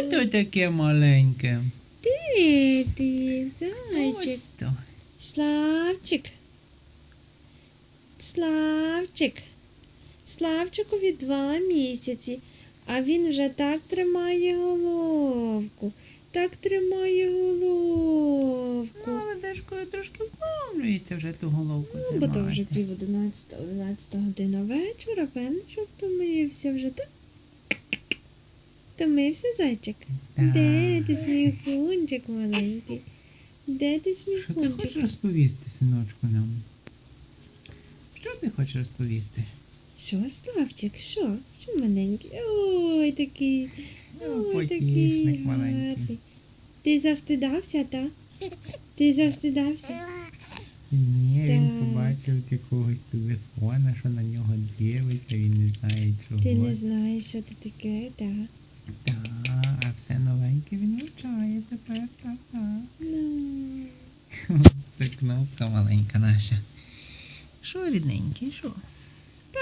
Що то таке маленьке? Де ти, зайчик? Ось то. Славчик. Славчик. Славчикові два місяці, а він вже так тримає головку. Так тримає головку. Ну, але де ж коли трошки втомлюєте вже ту головку Ну, бо то вже пів одинадцята, одинадцята година вечора, певно, що втомився вже, так? Втомився, зайчик? Так. Де ти сміхунчик маленький? Де ти Що ти сміхунчик? хочеш розповісти, синочку, нам? Що ти хочеш розповісти? Що, Славчик, що? Що маленький? Ой, такий. Ну, Ой, такий потішник маленький. гарний. Ти завстидався, так? Ти завстидався? Ні, він Так. побачив якогось телефона, що на нього дивиться, він не знає чого. Ти не знаєш, що це таке, так? Так, а все новеньке він вивчає тепер, так, так. Ну. Це кнопка маленька наша. Що, рідненький, що?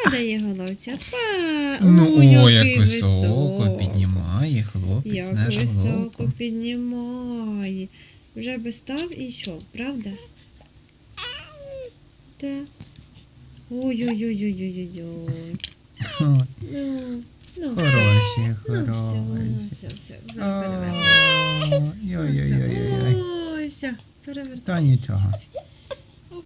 Падає головця. Па... Ну, Ой, о, як високо піднімає хлопець Як наш високо головку. піднімає. Вже би став і йшов, правда? Так. Ой-ой-ой-ой-ой-ой. Ну, ну, Хороші, ну, все, ну, хороші. все, все, все, О, перевертай. Ой-ой-ой-ой. Ой, все, перевертай. Та нічого.